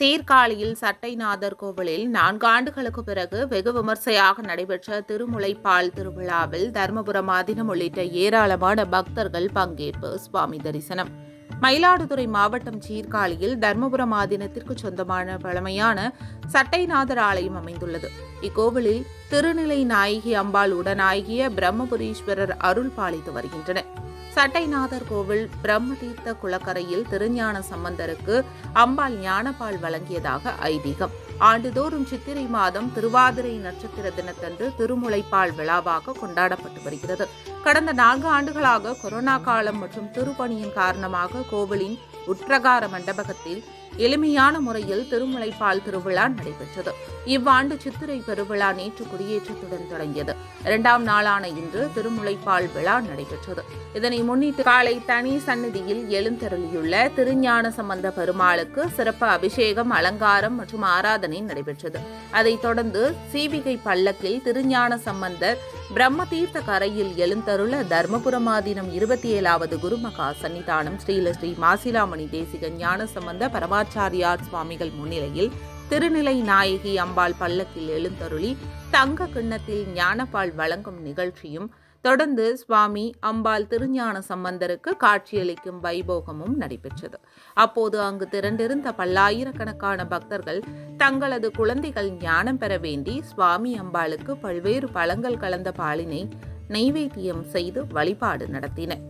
சீர்காழியில் சட்டைநாதர் கோவிலில் நான்கு ஆண்டுகளுக்கு பிறகு வெகு விமர்சையாக நடைபெற்ற திருமுலைப்பால் திருவிழாவில் தருமபுரம் ஆதீனம் உள்ளிட்ட ஏராளமான பக்தர்கள் பங்கேற்பு சுவாமி தரிசனம். மயிலாடுதுறை மாவட்டம் சீர்காழியில் தர்மபுரம் ஆதீனத்திற்கு சொந்தமான பழமையான சட்டைநாதர் ஆலயம் அமைந்துள்ளது. இக்கோவிலில் திருநிலை நாயகி அம்பாள் உடனாகிய பிரம்மபுரீஸ்வரர் அருள் பாலித்து வருகின்றனர். சட்டைநாதர் கோவில் பிரம்மதீர்த்த குளக்கரையில் திருஞான சம்பந்தருக்கு அம்பாள் ஞானபால் வழங்கியதாக ஐதீகம். ஆண்டுதோறும் சித்திரை மாதம் திருவாதிரை நட்சத்திர தினத்தன்று திருமுலைப்பால் விழாவாக கொண்டாடப்பட்டு வருகிறது. கடந்த நான்கு ஆண்டுகளாக கொரோனா காலம் மற்றும் திருப்பணியின் காரணமாக கோவிலின் உற்றகார மண்டபகத்தில் எளிமையான முறையில் திருமுலைப்பால் திருவிழா நடைபெற்றது. இவ்வாண்டு சித்திரை பெருவிழா நேற்று குடியேற்றத்துடன் தொடங்கியது. இரண்டாம் நாளான இன்று திருமுலைப்பால் விழா நடைபெற்றது. இதனை முன்னிட்டு காலை தனி சன்னதியில் எழுந்தருளியுள்ள திருஞான சம்பந்த பெருமாளுக்கு சிறப்பு அபிஷேகம் அலங்காரம் மற்றும் ஆராதனை நடைபெற்றது. அதைத் தொடர்ந்து சீவிகை பல்லக்கில் திருஞான சம்பந்தர் பிரம்ம தீர்த்த கரையில் எழுந்தருள தர்மபுரமாதீனம் இருபத்தி ஏழாவது குருமகா சன்னிதானம் ஸ்ரீல ஸ்ரீ மாசிலாமணி தேசிக ஞான சம்பந்த சிவாச்சாரியார் சுவாமிகள் முன்னிலையில் திருநிலை நாயகி அம்பாள் பல்லக்கில் எழுந்தருளி தங்க கிண்ணத்தில் ஞானப்பால் வழங்கும் நிகழ்ச்சியும் தொடர்ந்து சுவாமி அம்பாள் திருஞான சம்பந்தருக்கு காட்சியளிக்கும் வைபோகமும் நடைபெற்றது. அப்போது அங்கு திரண்டிருந்த பல்லாயிரக்கணக்கான பக்தர்கள் தங்களது குழந்தைகள் ஞானம் பெற வேண்டி சுவாமி அம்பாளுக்கு பல்வேறு பழங்கள் கலந்த பாலினை நைவேத்தியம் செய்து வழிபாடு நடத்தினர்.